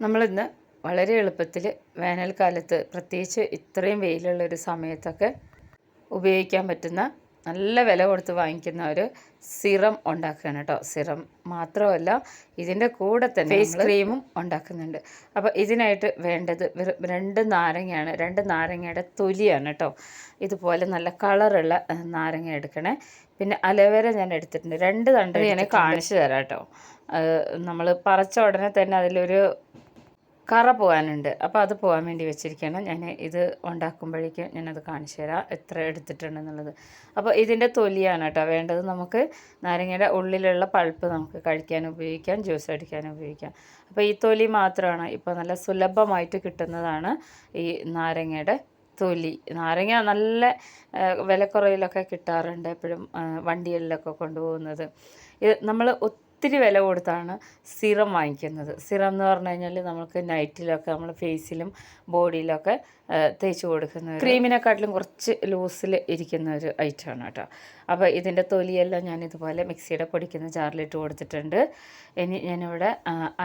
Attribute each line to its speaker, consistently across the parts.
Speaker 1: നമ്മളിന്ന് വളരെ എളുപ്പത്തിൽ വേനൽക്കാലത്ത് പ്രത്യേകിച്ച് ഇത്രയും വെയിലുള്ള ഒരു സമയത്തൊക്കെ ഉപയോഗിക്കാൻ പറ്റുന്ന നല്ല വില കൊടുത്ത് വാങ്ങിക്കുന്ന ഒരു സിറം ഉണ്ടാക്കുകയാണ് കേട്ടോ. സിറം മാത്രമല്ല ഇതിന്റെ കൂടെ തന്നെ ഫേസ് ക്രീമും ഉണ്ടാക്കുന്നുണ്ട്. അപ്പോൾ ഇതിനായിട്ട് വേണ്ടത് രണ്ട് നാരങ്ങയാണ്. രണ്ട് നാരങ്ങയുടെ തൊലിയാണ് കേട്ടോ. ഇതുപോലെ നല്ല കളറുള്ള നാരങ്ങ എടുക്കണേ. പിന്നെ അലവേര ഞാൻ എടുത്തിട്ടുണ്ട്. രണ്ട് തണ്ട് ഞാൻ കാണിച്ചു തരാം കേട്ടോ. നമ്മൾ പറിച്ച ഉടനെ തന്നെ അതിലൊരു കറ പോകാനുണ്ട്. അപ്പോൾ അത് പോകാൻ വേണ്ടി വെച്ചിരിക്കുകയാണ്. ഞാൻ ഇത് ഉണ്ടാക്കുമ്പോഴേക്കും ഞാനത് കാണിച്ചു തരാം എത്ര എടുത്തിട്ടുണ്ടെന്നുള്ളത്. അപ്പോൾ ഇതിന്റെ തൊലിയാണ് കേട്ടോ വേണ്ടത്. നമുക്ക് നാരങ്ങയുടെ ഉള്ളിലുള്ള പൾപ്പ് നമുക്ക് കഴിക്കാൻ ഉപയോഗിക്കാം ജ്യൂസ് അടിക്കാൻ ഉപയോഗിക്കാം. അപ്പോൾ ഈ തൊലി മാത്രമാണ് ഇപ്പോൾ നല്ല സുലഭമായിട്ട് കിട്ടുന്നതാണ് ഈ നാരങ്ങയുടെ തൊലി. നാരങ്ങ നല്ല വിലക്കുറവിലൊക്കെ കിട്ടാറുണ്ട് എപ്പോഴും വണ്ടികളിലൊക്കെ കൊണ്ടുപോകുന്നത്. ഇത് നമ്മൾ ഒത്തിരി വില കൊടുത്താണ് സിറം വാങ്ങിക്കുന്നത്. സിറം എന്ന് പറഞ്ഞു കഴിഞ്ഞാൽ നമുക്ക് നൈറ്റിലൊക്കെ നമ്മൾ ഫേസിലും ബോഡിയിലൊക്കെ തേച്ച് കൊടുക്കുന്നത് ക്രീമിനെക്കാട്ടിലും കുറച്ച് ലൂസിൽ ഇരിക്കുന്ന ഒരു ഐറ്റമാണ് കേട്ടോ. അപ്പോൾ ഇതിന്റെ തൊലിയെല്ലാം ഞാൻ ഇതുപോലെ മിക്സിയുടെ പൊടിക്കുന്ന ജാറിലിട്ട് കൊടുത്തിട്ടുണ്ട്. ഇനി ഞാനിവിടെ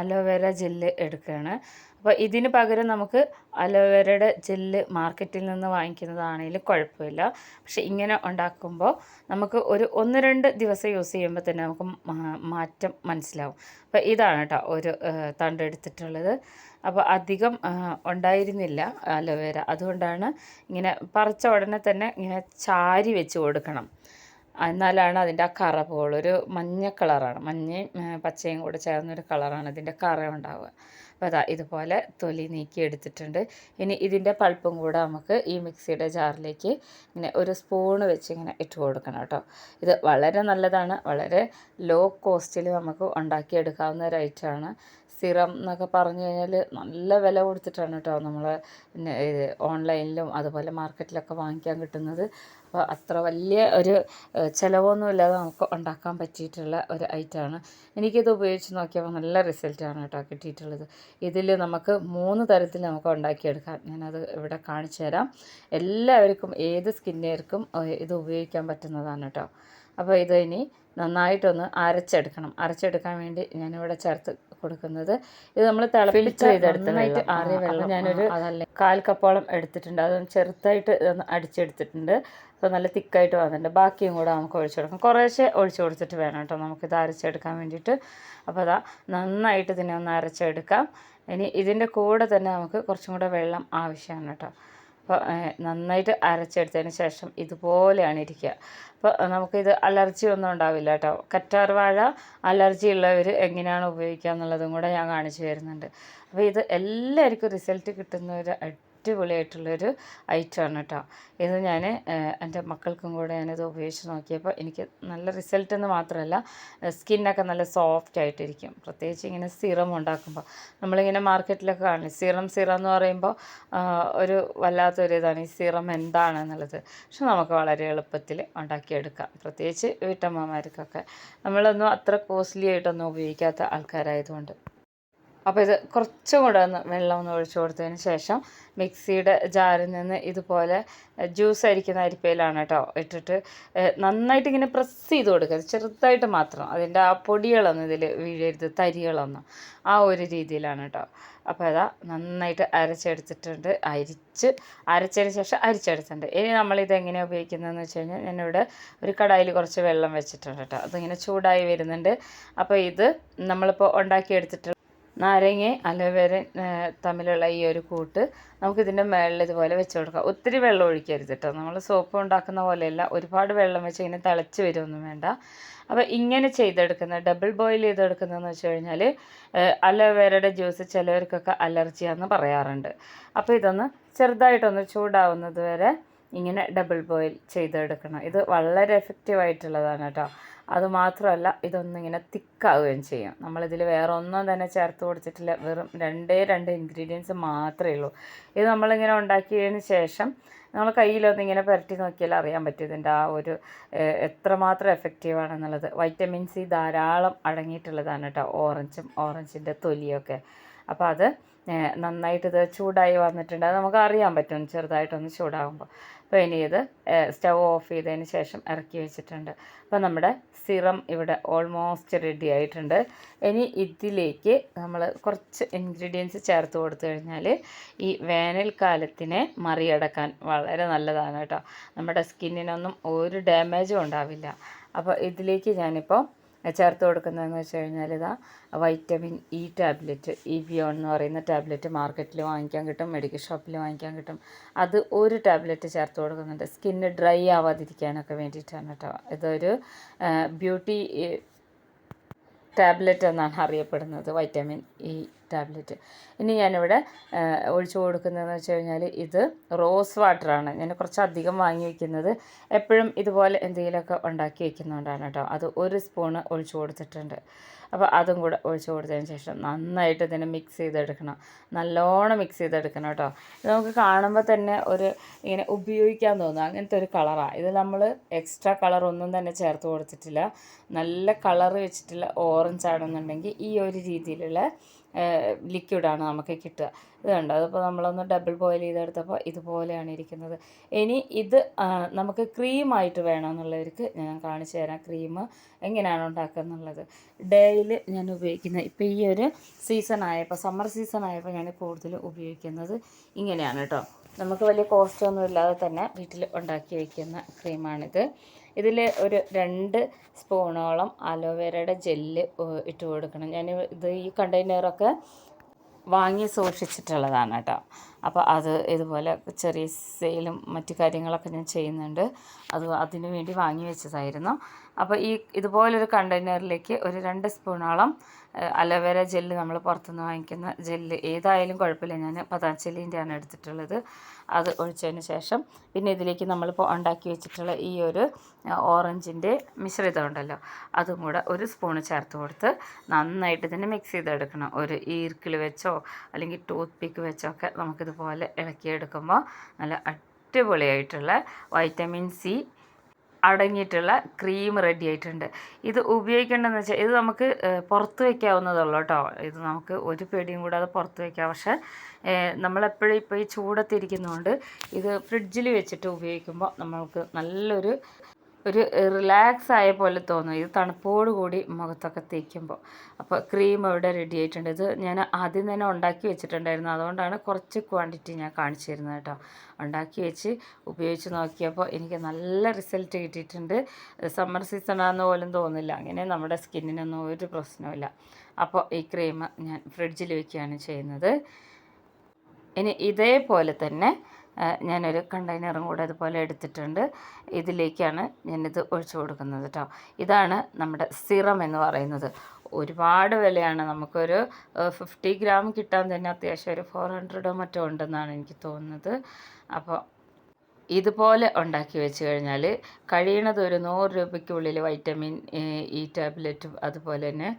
Speaker 1: അലോവേര ജെല്ല് എടുക്കുകയാണ്. അപ്പോൾ ഇതിന് പകരം നമുക്ക് അലോവേരയുടെ ജെല്ല് മാർക്കറ്റിൽ നിന്ന് വാങ്ങിക്കുന്നതാണെങ്കിലും കുഴപ്പമില്ല. പക്ഷെ ഇങ്ങനെ ഉണ്ടാക്കുമ്പോൾ നമുക്ക് ഒരു ഒന്ന് രണ്ട് ദിവസം യൂസ് ചെയ്യുമ്പോൾ തന്നെ നമുക്ക് മാറ്റം മനസ്സിലാവും. അപ്പോൾ ഇതാണ് കേട്ടോ ഒരു തണ്ട് എടുത്തിട്ടുള്ളത്. അപ്പോൾ അധികം ഉണ്ടായിരുന്നില്ല അലോവേര. അതുകൊണ്ടാണ് ഇങ്ങനെ പറിച്ച ഉടനെ തന്നെ ഇങ്ങനെ ചാരി വെച്ച് കൊടുക്കണം. എന്നാലാണ് അതിന്റെ ആ കറ പോകുള്ളൂ ഒരു മഞ്ഞ കളറാണ് മഞ്ഞയും പച്ചയും കൂടെ ചേർന്നൊരു കളറാണ് ഇതിന്റെ കറ ഉണ്ടാവുക. അപ്പോൾ അതാ ഇതുപോലെ തൊലി നീക്കി എടുത്തിട്ടുണ്ട്. ഇനി ഇതിന്റെ പൾപ്പും കൂടെ നമുക്ക് ഈ മിക്സിയുടെ ജാറിലേക്ക് ഇങ്ങനെ ഒരു സ്പൂണ് വെച്ച് ഇങ്ങനെ ഇട്ട് കൊടുക്കണം കേട്ടോ. ഇത് വളരെ നല്ലതാണ്. വളരെ ലോ കോസ്റ്റിൽ നമുക്ക് ഉണ്ടാക്കിയെടുക്കാവുന്ന ഒരു ഐറ്റമാണ് സിറം എന്നൊക്കെ പറഞ്ഞു കഴിഞ്ഞാൽ നല്ല വില കൊടുത്തിട്ടാണ് കേട്ടോ നമ്മൾ ഓൺലൈനിലും അതുപോലെ മാർക്കറ്റിലൊക്കെ വാങ്ങിക്കാൻ കിട്ടുന്നത്. അപ്പോൾ അത്ര വലിയ ഒരു ചിലവൊന്നുമില്ലാതെ നമുക്ക് ഉണ്ടാക്കാൻ പറ്റിയിട്ടുള്ള ഒരു ഐറ്റമാണ് എനിക്കിത് ഉപയോഗിച്ച് നോക്കിയപ്പോൾ നല്ല റിസൾട്ടാണ് കേട്ടോ കിട്ടിയിട്ടുള്ളത്. ഇതിൽ നമുക്ക് മൂന്ന് തരത്തിൽ നമുക്ക് ഉണ്ടാക്കിയെടുക്കാം. ഞാനത് ഇവിടെ കാണിച്ചു തരാം എല്ലാവർക്കും ഏത് സ്കിന്നുകാർക്കും ഇത് ഉപയോഗിക്കാൻ പറ്റുന്നതാണ് കേട്ടോ. അപ്പോൾ ഇത് ഇനി നന്നായിട്ടൊന്ന് അരച്ചെടുക്കണം. അരച്ചെടുക്കാൻ വേണ്ടി ഞാനിവിടെ ചേർത്ത് കൊടുക്കുന്നത്. ഇത് നമ്മൾ തിളപ്പിച്ച് നന്നായിട്ട് ആറിയ വെള്ളം. ഞാനൊരു അതല്ലേ. കാൽ കപ്പോളം എടുത്തിട്ടുണ്ട്. അത് ചെറുതായിട്ട് ഇതൊന്ന് അടിച്ചെടുത്തിട്ടുണ്ട്. അപ്പോൾ നല്ല തിക്കായിട്ട് വന്നിട്ടുണ്ട്. ബാക്കിയും കൂടെ നമുക്ക് ഒഴിച്ചു കൊടുക്കാം. കുറേശ്ശെ ഒഴിച്ചു കൊടുത്തിട്ട് വേണം കേട്ടോ. നമുക്കിത് അരച്ചെടുക്കാൻ വേണ്ടിയിട്ട്. അപ്പോൾ അതാ നന്നായിട്ട് ഇതിനെ ഒന്ന് അരച്ചെടുക്കാം. ഇനി ഇതിന്റെ കൂടെ തന്നെ നമുക്ക് കുറച്ചും കൂടെ വെള്ളം ആവശ്യമാണ് കേട്ടോ. അപ്പോൾ നന്നായിട്ട് അരച്ചെടുത്തതിന് ശേഷം ഇതുപോലെയാണ് ഇരിക്കുക. അപ്പോൾ നമുക്കിത് അലർജി ഒന്നും ഉണ്ടാവില്ല കേട്ടോ. കറ്റാർ വാഴ അലർജി ഉള്ളവർ എങ്ങനെയാണ് ഉപയോഗിക്കുക എന്നുള്ളതും കൂടെ ഞാൻ കാണിച്ചു തരുന്നുണ്ട്. അപ്പോൾ ഇത് എല്ലാവർക്കും റിസൾട്ട് കിട്ടുന്ന ഒരു അടിപൊളിയായിട്ടുള്ളൊരു ഐറ്റമാണ് കേട്ടോ. ഇത് ഞാൻ എന്റെ മക്കൾക്കും കൂടെ ഞാനിത് ഉപയോഗിച്ച് നോക്കിയപ്പോൾ എനിക്ക് നല്ല റിസൾട്ട് എന്ന് മാത്രമല്ല സ്കിന്നൊക്കെ നല്ല സോഫ്റ്റ് ആയിട്ടിരിക്കും. പ്രത്യേകിച്ച് ഇങ്ങനെ സിറം ഉണ്ടാക്കുമ്പോൾ നമ്മളിങ്ങനെ മാർക്കറ്റിലൊക്കെ കാണില്ല സിറം സിറം എന്ന് പറയുമ്പോൾ ഒരു വല്ലാത്തൊരു ഇതാണ്. ഈ സിറം എന്താണെന്നുള്ളത്. പക്ഷെ നമുക്ക് വളരെ എളുപ്പത്തിൽ ഉണ്ടാക്കിയെടുക്കാം. പ്രത്യേകിച്ച് വീട്ടമ്മമാർക്കൊക്കെ. നമ്മളൊന്നും അത്ര കോസ്റ്റ്ലി ആയിട്ടൊന്നും ഉപയോഗിക്കാത്ത ആൾക്കാരായതുകൊണ്ട്. അപ്പോൾ ഇത് കുറച്ചും കൂടെ ഒന്ന് വെള്ളം ഒന്ന് ഒഴിച്ചു കൊടുത്തതിന് ശേഷം മിക്സിയുടെ ജാറിൽ നിന്ന് ഇതുപോലെ ജ്യൂസ് അരിക്കുന്ന അരിപ്പയിലാണ് കേട്ടോ ഇട്ടിട്ട് നന്നായിട്ട് ഇങ്ങനെ പ്രസ് ചെയ്ത് കൊടുക്കരുത് ചെറുതായിട്ട് മാത്രം. അതിന്റെ ആ പൊടികളൊന്നും ഇതിൽ വീഴരുത്. തരികളൊന്നും. ആ ഒരു രീതിയിലാണ് കേട്ടോ. അപ്പോൾ അതാ നന്നായിട്ട് അരച്ചെടുത്തിട്ടുണ്ട്. അരിച്ച് അരച്ചതിന് ശേഷം അരിച്ചെടുത്തിട്ടുണ്ട്. ഇനി നമ്മളിത് എങ്ങനെയാണ് ഉപയോഗിക്കുന്നതെന്ന് വെച്ച് കഴിഞ്ഞാൽ ഞാനിവിടെ ഒരു കടായിൽ കുറച്ച് വെള്ളം വെച്ചിട്ടുണ്ട് കേട്ടോ. അതിങ്ങനെ ചൂടായി വരുന്നുണ്ട്. അപ്പോൾ ഇത് നമ്മളിപ്പോൾ ഉണ്ടാക്കിയെടുത്തിട്ട് നാരങ്ങ അലോവേര തമ്മിലുള്ള ഈ ഒരു കൂട്ട് നമുക്കിതിന്റെ മേളിൽ ഇതുപോലെ വെച്ച് കൊടുക്കാം. ഒത്തിരി വെള്ളം ഒഴിക്കരുത് കേട്ടോ. നമ്മൾ സോപ്പ് ഉണ്ടാക്കുന്ന പോലെയല്ല ഒരുപാട് വെള്ളം വെച്ച് ഇങ്ങനെ തിളച്ച് വരുമൊന്നും വേണ്ട. അപ്പോൾ ഇങ്ങനെ ചെയ്തെടുക്കുന്ന ഡബിൾ ബോയിൽ ചെയ്തെടുക്കുന്നതെന്ന് വെച്ച് കഴിഞ്ഞാൽ അലോവേരയുടെ ജ്യൂസ് ചിലവർക്കൊക്കെ അലർജിയാണെന്ന് പറയാറുണ്ട്. അപ്പോൾ ഇതൊന്ന് ചെറുതായിട്ടൊന്ന് ചൂടാവുന്നത് വരെ ഇങ്ങനെ ഡബിൾ ബോയിൽ ചെയ്തെടുക്കണം. ഇത് വളരെ എഫക്റ്റീവ് ആയിട്ടുള്ളതാണ് കേട്ടോ. അതുമാത്രമല്ല ഇതൊന്നിങ്ങനെ തിക്കാവുകയും ചെയ്യും. നമ്മളിതിൽ വേറെ ഒന്നും തന്നെ ചേർത്ത് കൊടുത്തിട്ടില്ല. വെറും രണ്ടേ രണ്ട് ഇൻഗ്രീഡിയൻസ് മാത്രമേ ഉള്ളൂ. ഇത് നമ്മളിങ്ങനെ ഉണ്ടാക്കിയതിന് ശേഷം നമ്മൾ കയ്യിലൊന്നിങ്ങനെ പുരട്ടി നോക്കിയാൽ അറിയാൻ പറ്റും ഇതിന്റെ ആ ഒരു എത്രമാത്രം എഫക്റ്റീവ് ആണെന്നുള്ളത്. വൈറ്റമിൻ സി ധാരാളം അടങ്ങിയിട്ടുള്ളതാണ് കേട്ടോ. ഓറഞ്ചും ഓറഞ്ചിന്റെ തൊലിയൊക്കെ. അപ്പോൾ അത് നന്നായിട്ട് ഇത് ചൂടായി വന്നിട്ടുണ്ട്. അത് നമുക്ക് അറിയാൻ പറ്റും ചെറുതായിട്ടൊന്ന് ചൂടാകുമ്പോൾ അപ്പോൾ ഇനി ഇത് സ്റ്റവ് ഓഫ് ചെയ്തതിന് ശേഷം ഇറക്കി വെച്ചിട്ടുണ്ട്. അപ്പോൾ നമ്മുടെ സിറം ഇവിടെ ഓൾമോസ്റ്റ് റെഡി ആയിട്ടുണ്ട്. ഇനി ഇതിലേക്ക് നമ്മൾ കുറച്ച് ഇൻഗ്രീഡിയൻസ് ചേർത്ത് കൊടുത്തു കഴിഞ്ഞാൽ ഈ വേനൽക്കാലത്തിനെ മറികടക്കാൻ വളരെ നല്ലതാണ് കേട്ടോ. നമ്മുടെ സ്കിന്നിനൊന്നും ഒരു ഡാമേജും ഉണ്ടാവില്ല. അപ്പോൾ ഇതിലേക്ക് ഞാനിപ്പോൾ ചേർത്ത് കൊടുക്കുന്നതെന്ന് വെച്ച് കഴിഞ്ഞാൽ ഇതാ vitamin E tablet Evion എന്ന് പറയുന്ന ടാബ്ലറ്റ് മാർക്കറ്റിൽ വാങ്ങിക്കാൻ കിട്ടും മെഡിക്കൽ ഷോപ്പിൽ വാങ്ങിക്കാൻ കിട്ടും. അത് ഒരു ടാബ്ലറ്റ് ചേർത്ത് കൊടുക്കുന്നുണ്ട്. സ്കിന്ന് ഡ്രൈ ആവാതിരിക്കാനൊക്കെ വേണ്ടിയിട്ടാണ് കേട്ടോ. ഇതൊരു ബ്യൂട്ടി ടാബ്ലറ്റ് എന്നാണ് അറിയപ്പെടുന്നത് വൈറ്റമിൻ ഇ ടാബ്ലറ്റ്. ഇനി ഞാനിവിടെ ഒഴിച്ചു കൊടുക്കുന്നതെന്ന് വെച്ച് കഴിഞ്ഞാൽ ഇത് റോസ് വാട്ടറാണ്. ഞാൻ കുറച്ച് അധികം വാങ്ങി വയ്ക്കുന്നത് എപ്പോഴും ഇതുപോലെ എന്തെങ്കിലുമൊക്കെ ഉണ്ടാക്കി വയ്ക്കുന്നതുകൊണ്ടാണ് കേട്ടോ. അത് ഒരു സ്പൂണ് ഒഴിച്ചു കൊടുത്തിട്ടുണ്ട്. അപ്പോൾ അതും കൂടെ ഒഴിച്ചു കൊടുത്തതിന് ശേഷം നന്നായിട്ട് ഇതിനെ മിക്സ് ചെയ്തെടുക്കണം. നല്ലോണം മിക്സ് ചെയ്തെടുക്കണം കേട്ടോ. ഇത് നമുക്ക് കാണുമ്പോൾ തന്നെ ഒരു ഇങ്ങനെ ഉപയോഗിക്കാൻ തോന്നും. അങ്ങനത്തെ ഒരു കളറാണ് ഇത് നമ്മൾ എക്സ്ട്രാ കളർ ഒന്നും തന്നെ ചേർത്ത് കൊടുത്തിട്ടില്ല. നല്ല കളർ വെച്ചിട്ടുള്ള ഓറഞ്ച് ആണെന്നുണ്ടെങ്കിൽ ഈ ഒരു രീതിയിലുള്ള ലിക്വിഡാണ് നമുക്ക് കിട്ടുക. ഇത് കണ്ടോ? അതിപ്പോൾ നമ്മളൊന്ന് ഡബിൾ ബോയിൽ ചെയ്തെടുത്തപ്പോൾ ഇതുപോലെയാണ് ഇരിക്കുന്നത്. ഇനി ഇത് നമുക്ക് ക്രീമായിട്ട് വേണമെന്നുള്ളവർക്ക് ഞാൻ കാണിച്ചു തരാം ക്രീം എങ്ങനെയാണ് ഉണ്ടാക്കുക എന്നുള്ളത്. ഡെയിലി ഞാൻ ഉപയോഗിക്കുന്നത് ഇപ്പോൾ ഈ ഒരു സീസൺ ആയപ്പോൾ സമ്മർ സീസൺ ആയപ്പോൾ ഞാൻ കൂടുതൽ ഉപയോഗിക്കുന്നത് ഇങ്ങനെയാണ് കേട്ടോ. നമുക്ക് വലിയ കോസ്റ്റ് ഒന്നും ഇല്ലാതെ തന്നെ വീട്ടിൽ ഉണ്ടാക്കി വയ്ക്കുന്ന ക്രീമാണിത് ഇതിൽ ഒരു രണ്ട് സ്പൂണോളം അലോവേരയുടെ ജെല്ല് ഇട്ട് കൊടുക്കണം. ഞാൻ ഇത് ഈ കണ്ടെയ്നറൊക്കെ വാങ്ങി സൂക്ഷിച്ചിട്ടുള്ളതാണ് കേട്ടോ. അപ്പോൾ അത് ഇതുപോലെ ചെറിയ സെയിലും മറ്റു കാര്യങ്ങളൊക്കെ ഞാൻ ചെയ്യുന്നുണ്ട്. അത് അതിനു വേണ്ടി വാങ്ങി വെച്ചതായിരുന്നു. അപ്പോൾ ഈ ഇതുപോലൊരു കണ്ടെയ്നറിലേക്ക് ഒരു രണ്ട് സ്പൂണോളം അലോവേര ജെല്ല് നമ്മൾ പുറത്തുനിന്ന് വാങ്ങിക്കുന്ന ജെല്ല്. ഏതായാലും കുഴപ്പമില്ല. ഞാൻ പതാഞ്ചലിന്റെയാണ് എടുത്തിട്ടുള്ളത്. അത് ഒഴിച്ചതിന് ശേഷം പിന്നെ ഇതിലേക്ക് നമ്മളിപ്പോൾ ഉണ്ടാക്കി വെച്ചിട്ടുള്ള ഈ ഒരു ഓറഞ്ചിന്റെ മിശ്രിതം ഉണ്ടല്ലോ അതും കൂടെ ഒരു സ്പൂണ് ചേർത്ത് കൊടുത്ത് നന്നായിട്ട് ഇതിനെ മിക്സ് ചെയ്തെടുക്കണം. ഒരു ഈർക്കിൾ വെച്ചോ അല്ലെങ്കിൽ ടൂത്ത് പിക്ക് വെച്ചോ ഒക്കെ നമുക്കിതുപോലെ ഇളക്കിയെടുക്കുമ്പോൾ നല്ല അടിപൊളിയായിട്ടുള്ള വൈറ്റമിൻ സി അടങ്ങിയിട്ടുള്ള ക്രീം റെഡി ആയിട്ടുണ്ട്. ഇത് ഉപയോഗിക്കേണ്ടതെന്ന് വെച്ചാൽ ഇത് നമുക്ക് പുറത്ത് വയ്ക്കാവുന്നതുള്ളൂ കേട്ടോ. ഇത് നമുക്ക് ഒരു പേടിയും കൂടാതെ പുറത്ത് വയ്ക്കാം പക്ഷേ നമ്മളെപ്പോഴും ഇപ്പോൾ ഈ ചൂടത്തിരിക്കുന്നതുകൊണ്ട് ഇത് ഫ്രിഡ്ജിൽ വെച്ചിട്ട് ഉപയോഗിക്കുമ്പോൾ നമ്മൾക്ക് നല്ലൊരു ഒരു റിലാക്സ് ആയ പോലെ തോന്നും. ഇത് തണുപ്പോട് കൂടി മുഖത്തൊക്കെ തേക്കുമ്പോൾ. അപ്പോൾ ക്രീം ഇവിടെ റെഡി ആയിട്ടുണ്ട്. ഇത് ഞാൻ ആദ്യം തന്നെ ഉണ്ടാക്കി വെച്ചിട്ടുണ്ടായിരുന്നു. അതുകൊണ്ടാണ് കുറച്ച് ക്വാണ്ടിറ്റി ഞാൻ കാണിച്ചു തരുന്നത് കേട്ടോ. ഉണ്ടാക്കി വെച്ച് ഉപയോഗിച്ച് നോക്കിയപ്പോൾ എനിക്ക് നല്ല റിസൾട്ട് കിട്ടിയിട്ടുണ്ട്. സമ്മർ സീസൺ ആണെന്ന് പോലും തോന്നില്ല അങ്ങനെ നമ്മുടെ സ്കിന്നിനൊന്നും ഒരു പ്രശ്നമില്ല അപ്പോൾ ഈ ക്രീം ഞാൻ ഫ്രിഡ്ജിൽ വെക്കുകയാണ് ചെയ്യുന്നത്. ഇനി ഇതേപോലെ തന്നെ ഞാനൊരു കണ്ടെയ്നറും കൂടെ അതുപോലെ എടുത്തിട്ടുണ്ട്. ഇതിലേക്കാണ് ഞാനിത് ഒഴിച്ചു കൊടുക്കുന്നത് കേട്ടോ ഇതാണ് നമ്മുടെ സിറം എന്ന് പറയുന്നത്. ഒരുപാട് വിലയാണ്. നമുക്കൊരു ഫിഫ്റ്റി ഗ്രാം കിട്ടാൻ തന്നെ അത്യാവശ്യം ഒരു ഫോർ ഹൺഡ്രഡോ മറ്റോ ഉണ്ടെന്നാണ് എനിക്ക് തോന്നുന്നത്. അപ്പോൾ ഇതുപോലെ ഉണ്ടാക്കി വെച്ച് കഴിഞ്ഞാൽ കഴിയണത് ഒരു നൂറ് രൂപയ്ക്കുള്ളിൽ വൈറ്റമിൻ ഇ ടാബ്ലറ്റും അതുപോലെ തന്നെ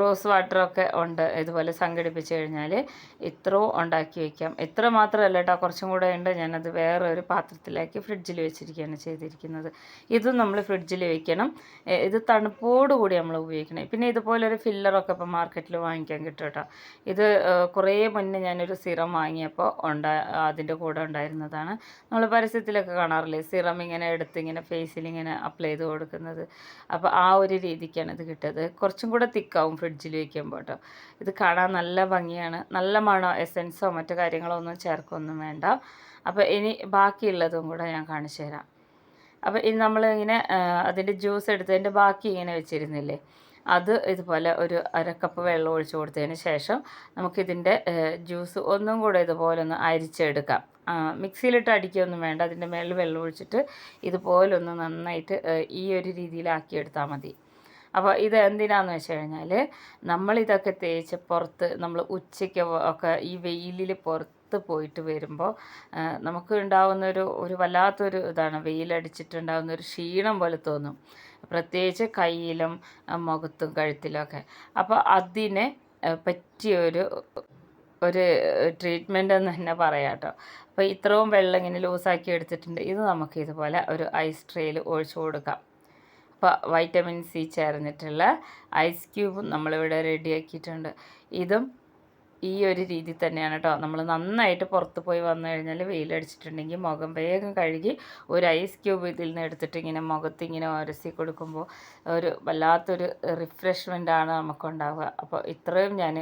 Speaker 1: റോസ് വാട്ടറൊക്കെ ഉണ്ട്. ഇതുപോലെ സംഘടിപ്പിച്ച് കഴിഞ്ഞാൽ ഇത്രയും ഉണ്ടാക്കി വയ്ക്കാം ഇത്ര മാത്രമല്ല കേട്ടോ കുറച്ചും കൂടെ ഉണ്ട്. ഞാനത് വേറെ ഒരു പാത്രത്തിലാക്കി ഫ്രിഡ്ജിൽ വെച്ചിരിക്കുകയാണ് ചെയ്തിരിക്കുന്നത്. ഇതും നമ്മൾ ഫ്രിഡ്ജിൽ വെക്കണം. ഇത് തണുപ്പോടുകൂടി നമ്മൾ ഉപയോഗിക്കണം. പിന്നെ ഇതുപോലൊരു ഫില്ലറൊക്കെ ഇപ്പോൾ മാർക്കറ്റിൽ വാങ്ങിക്കാൻ കിട്ടും കേട്ടോ ഇത് കുറേ മുന്നേ ഞാനൊരു സിറം വാങ്ങിയപ്പോൾ ഉണ്ടാ അതിന്റെ കൂടെ ഉണ്ടായിരുന്നതാണ്. നമ്മൾ പരസ്യത്തിലൊക്കെ കാണാറില്ലേ? സിറം ഇങ്ങനെ എടുത്ത് ഇങ്ങനെ ഫേസിൽ ഇങ്ങനെ അപ്ലൈ ചെയ്ത് കൊടുക്കുന്നത്. അപ്പോൾ ആ ഒരു രീതിക്കാണ് ഇത് കിട്ടിയത്. കുറച്ചും കൂടെ തിക്കാവും ഫ്രിഡ്ജിൽ പോട്ടോ ഇത് കാണാൻ നല്ല ഭംഗിയാണ്. നല്ല മണോ എസെൻസോ മറ്റു കാര്യങ്ങളോ ഒന്നും ചേർക്കൊന്നും വേണ്ട. അപ്പോൾ ഇനി ബാക്കിയുള്ളതും കൂടെ ഞാൻ കാണിച്ചു തരാം. അപ്പോൾ ഇനി നമ്മൾ ഇങ്ങനെ അതിന്റെ ജ്യൂസ് എടുത്തതിന്റെ ബാക്കി ഇങ്ങനെ വെച്ചിരുന്നില്ലേ? അത് ഇതുപോലെ ഒരു അര കപ്പ് വെള്ളം ഒഴിച്ച് കൊടുത്തതിന് ശേഷം നമുക്കിതിന്റെ ജ്യൂസ് ഒന്നും കൂടെ ഇതുപോലെ ഒന്ന് അരിച്ചെടുക്കാം. മിക്സിയിലിട്ട് അടിക്കുകയൊന്നും വേണ്ട. അതിന്റെ മേളിൽ വെള്ളം ഒഴിച്ചിട്ട് ഇതുപോലൊന്ന് നന്നായിട്ട് ഈ ഒരു രീതിയിലാക്കിയെടുത്താൽ മതി. അപ്പോൾ ഇത് എന്തിനാന്ന് വെച്ച് കഴിഞ്ഞാൽ നമ്മളിതൊക്കെ തേച്ച് പുറത്ത് നമ്മൾ ഉച്ചയ്ക്ക് ഒക്കെ ഈ വെയിലിൽ പുറത്ത് പോയിട്ട് വരുമ്പോൾ നമുക്ക് ഉണ്ടാവുന്നൊരു ഒരു വല്ലാത്തൊരു ഇതാണ്. വെയിലടിച്ചിട്ടുണ്ടാകുന്ന ഒരു ക്ഷീണം പോലെ തോന്നും. പ്രത്യേകിച്ച് കയ്യിലും മുഖത്തും കഴുത്തിലൊക്കെ അപ്പോൾ അതിനെ പറ്റിയൊരു ഒരു ട്രീറ്റ്മെന്റ് എന്ന് തന്നെ പറയാം കേട്ടോ. അപ്പോൾ ഇത്രയും വെള്ളം ഇങ്ങനെ ലൂസാക്കി എടുത്തിട്ടുണ്ട്. ഇത് നമുക്ക് ഇതുപോലെ ഒരു ഐസ് ട്രേയിൽ ഒഴിച്ചു കൊടുക്കാം. വൈറ്റമിൻ സി ചേർന്നിട്ടുള്ള ഐസ് ക്യൂബും നമ്മളിവിടെ റെഡിയാക്കിയിട്ടുണ്ട് ഇതും ഈ ഒരു രീതി തന്നെയാണ് കേട്ടോ നമ്മൾ നന്നായിട്ട് പുറത്ത് പോയി വന്നു കഴിഞ്ഞാൽ വെയിലടിച്ചിട്ടുണ്ടെങ്കിൽ മുഖം വേഗം കഴുകി ഒരു ഐസ് ക്യൂബ് ഇതിൽ നിന്ന് എടുത്തിട്ട് ഇങ്ങനെ മുഖത്ത് ഇങ്ങനെ ഒരസി കൊടുക്കുമ്പോൾ ഒരു വല്ലാത്തൊരു റിഫ്രഷ്മെന്റ് ആണ് നമുക്കുണ്ടാവുക. അപ്പോൾ ഇത്രയും ഞാൻ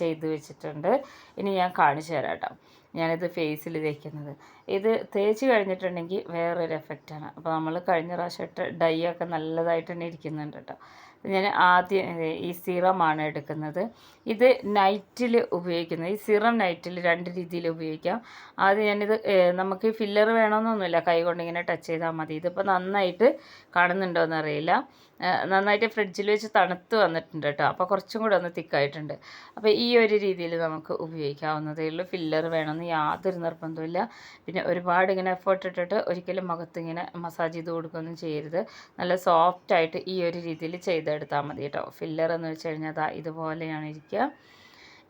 Speaker 1: ചെയ്തു വെച്ചിട്ടുണ്ട്. ഇനി ഞാൻ കാണിച്ചു തരാം കേട്ടോ ഞാനിത് ഫേസിൽ തേക്കുന്നത്. ഇത് തേച്ച് കഴിഞ്ഞിട്ടുണ്ടെങ്കിൽ വേറൊരു എഫക്റ്റാണ് അപ്പോൾ നമ്മൾ കഴിഞ്ഞ പ്രാവശ്യം ഇട്ട ഡൈ ഒക്കെ നല്ലതായിട്ട് തന്നെ ഇരിക്കുന്നുണ്ട് കേട്ടോ ഞാൻ ആദ്യം ഈ സിറമാണ് എടുക്കുന്നത്. ഇത് നൈറ്റിൽ ഉപയോഗിക്കുന്നത്. ഈ സിറം നൈറ്റിൽ രണ്ട് രീതിയിൽ ഉപയോഗിക്കാം. ആദ്യം ഞാനിത് നമുക്ക് ഫില്ലർ വേണമെന്നൊന്നുമില്ല കൈ കൊണ്ട് ഇങ്ങനെ ടച്ച് ചെയ്താൽ മതി. ഇതിപ്പോൾ നന്നായിട്ട് കാണുന്നുണ്ടോ എന്നറിയില്ല ഏ, നന്നായിട്ട് ഫ്രിഡ്ജിൽ വെച്ച് തണുത്ത് വന്നിട്ടുണ്ട് കേട്ടോ. അപ്പോൾ കുറച്ചും കൂടെ ഒന്ന് തിക്കായിട്ടുണ്ട്. അപ്പോൾ ഈ ഒരു രീതിയിൽ നമുക്ക് ഉപയോഗിക്കാവുന്നതേ ഉള്ളൂ. ഫില്ലർ വേണമെന്ന് യാതൊരു നിർബന്ധമില്ല പിന്നെ ഒരുപാട് ഇങ്ങനെ എഫേർട്ട് ഇട്ടിട്ട് ഒരിക്കലും മുഖത്ത് ഇങ്ങനെ മസാജ് ചെയ്ത് കൊടുക്കുകയൊന്നും ചെയ്യരുത്. നല്ല സോഫ്റ്റായിട്ട് ഈ ഒരു രീതിയിൽ ചെയ്തെടുത്താൽ മതി കേട്ടോ. ഫില്ലർ എന്ന് വെച്ച് കഴിഞ്ഞാൽ ഇതുപോലെയാണ് ഇരിക്കുക.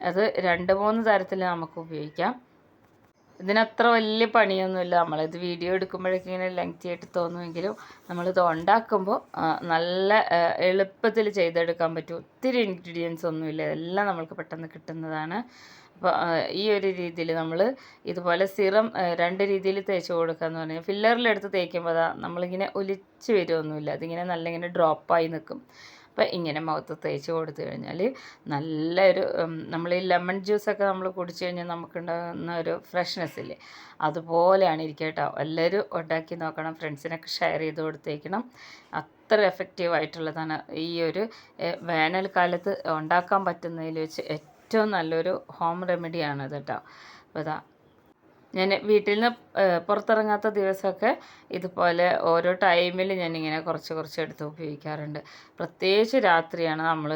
Speaker 1: അത് രണ്ട് മൂന്ന് തരത്തിൽ നമുക്ക് ഉപയോഗിക്കാം. ഇതിനത്ര വലിയ പണിയൊന്നുമില്ല. നമ്മളിത് വീഡിയോ എടുക്കുമ്പോഴൊക്കെ ഇങ്ങനെ ലെങ്തി ആയിട്ട് തോന്നുമെങ്കിലും നമ്മളിത് ഉണ്ടാക്കുമ്പോൾ നല്ല എളുപ്പത്തിൽ ചെയ്തെടുക്കാൻ പറ്റും. ഒത്തിരി ഇൻഗ്രീഡിയൻസ് ഒന്നുമില്ല. എല്ലാം നമ്മൾക്ക് പെട്ടെന്ന് കിട്ടുന്നതാണ്. അപ്പോൾ ഈ ഒരു രീതിയിൽ നമ്മൾ ഇതുപോലെ സിറം രണ്ട് രീതിയിൽ തേച്ച് കൊടുക്കുക എന്ന് പറഞ്ഞാൽ ഫില്ലറിലെടുത്ത് തേക്കുമ്പോൾ അതാ നമ്മളിങ്ങനെ ഒലിച്ച് വരുമൊന്നുമില്ല അതിങ്ങനെ നല്ല ഇങ്ങനെ ഡ്രോപ്പായി നിൽക്കും. അപ്പോൾ ഇങ്ങനെ മുഖത്ത് തേച്ച് കൊടുത്തു കഴിഞ്ഞാൽ നല്ലൊരു നമ്മൾ ഈ ലെമൺ ജ്യൂസൊക്കെ നമ്മൾ കുടിച്ചു കഴിഞ്ഞാൽ നമുക്കുണ്ടാകുന്ന ഒരു ഫ്രഷ്നെസ് ഇല്ലേ? അതുപോലെയാണ് ഇരിക്കേട്ടോ കേട്ടോ. എല്ലാവരും ഉണ്ടാക്കി നോക്കണം ഫ്രണ്ട്സിനൊക്കെ ഷെയർ ചെയ്ത് കൊടുത്തേക്കണം. അത്ര എഫക്റ്റീവ് ആയിട്ടുള്ളതാണ് ഈ ഒരു വേനൽക്കാലത്ത് ഉണ്ടാക്കാൻ പറ്റുന്നതിൽ വെച്ച് ഏറ്റവും നല്ലൊരു ഹോം റെമഡിയാണ് കേട്ടോ. അപ്പോൾ ഇതാ ഞാൻ വീട്ടിൽ നിന്ന് പുറത്തിറങ്ങാത്ത ദിവസമൊക്കെ ഇതുപോലെ ഓരോ ടൈമിൽ ഞാനിങ്ങനെ കുറച്ച് കുറച്ച് എടുത്ത് ഉപയോഗിക്കാറുണ്ട്. പ്രത്യേകിച്ച് രാത്രിയാണ് നമ്മൾ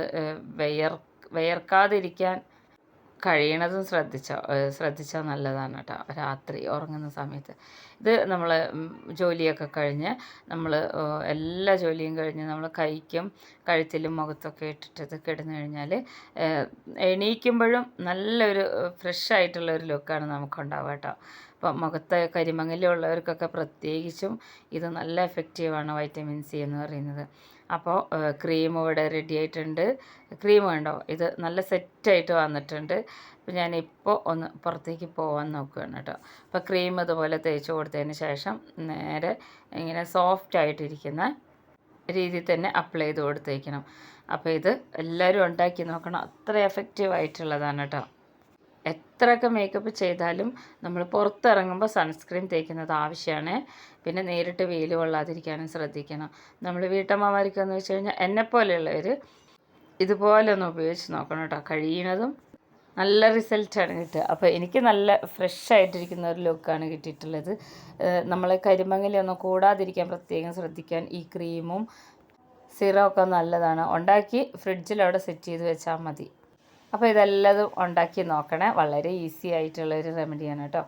Speaker 1: വിയർ വിയർക്കാതിരിക്കാൻ കഴിയണതും ശ്രദ്ധിച്ചോ ശ്രദ്ധിച്ചാൽ നല്ലതാണ് കേട്ടോ രാത്രി ഉറങ്ങുന്ന സമയത്ത്. ഇത് നമ്മൾ ജോലിയൊക്കെ കഴിഞ്ഞ് നമ്മൾ എല്ലാ ജോലിയും കഴിഞ്ഞ് നമ്മൾ കൈക്കും കഴുത്തിലും മുഖത്തൊക്കെ ഇട്ടിട്ട് കിടന്നു കഴിഞ്ഞാൽ എണീക്കുമ്പോഴും നല്ലൊരു ഫ്രഷ് ആയിട്ടുള്ള ഒരു ലുക്കാണ് നമുക്കുണ്ടാവുക കേട്ടോ അപ്പം മുഖത്ത് കരിമങ്ങലുള്ളവർക്കൊക്കെ പ്രത്യേകിച്ചും ഇത് നല്ല എഫക്റ്റീവാണ് വൈറ്റമിൻ സി എന്ന് പറയുന്നത്. അപ്പോൾ ക്രീം ഇവിടെ റെഡി ആയിട്ടുണ്ട്. ക്രീം കണ്ടോ? ഇത് നല്ല സെറ്റായിട്ട് വന്നിട്ടുണ്ട്. അപ്പോൾ ഞാനിപ്പോൾ ഒന്ന് പുറത്തേക്ക് പോകാൻ നോക്കുകയാണ് കേട്ടോ. അപ്പോൾ ക്രീം ഇതുപോലെ തേച്ച് കൊടുത്തതിന് ശേഷം നേരെ ഇങ്ങനെ സോഫ്റ്റ് ആയിട്ടിരിക്കുന്ന രീതിയിൽ തന്നെ അപ്ലൈ ചെയ്ത് കൊടുത്തേക്കണം. അപ്പോൾ ഇത് എല്ലാവരും ഉണ്ടാക്കി നോക്കണം. അത്ര എഫക്റ്റീവ് ആയിട്ടുള്ളതാണ് കേട്ടോ. എത്രയൊക്കെ മേക്കപ്പ് ചെയ്താലും നമ്മൾ പുറത്തിറങ്ങുമ്പോൾ സൺസ്ക്രീൻ തേക്കുന്നത് ആവശ്യമാണ്. പിന്നെ നേരിട്ട് വെയിൽ കൊള്ളാതിരിക്കാനും ശ്രദ്ധിക്കണം. നമ്മൾ വീട്ടമ്മമാർക്കെന്ന് വെച്ച് കഴിഞ്ഞാൽ എന്നെപ്പോലെയുള്ളവർ ഇതുപോലെ ഒന്ന് ഉപയോഗിച്ച് നോക്കണം കേട്ടോ. കഴിയണതും നല്ല റിസൾട്ടാണ് കിട്ടുക. അപ്പോൾ എനിക്ക് നല്ല ഫ്രഷ് ആയിട്ടിരിക്കുന്ന ഒരു ലുക്കാണ് കിട്ടിയിട്ടുള്ളത്. നമ്മൾ കരിമങ്ങലൊന്നും കൂടാതിരിക്കാൻ പ്രത്യേകം ശ്രദ്ധിക്കാൻ ഈ ക്രീമും സിറമൊക്കെ നല്ലതാണ്. ഉണ്ടാക്കി ഫ്രിഡ്ജിൽ അവിടെ സെറ്റ് ചെയ്ത് വെച്ചാൽ മതി. അപ്പോൾ ഇതെല്ലതും ഉണ്ടാക്കി നോക്കണേ. വളരെ ഈസി ആയിട്ടുള്ളൊരു റെമഡിയാണ് കേട്ടോ.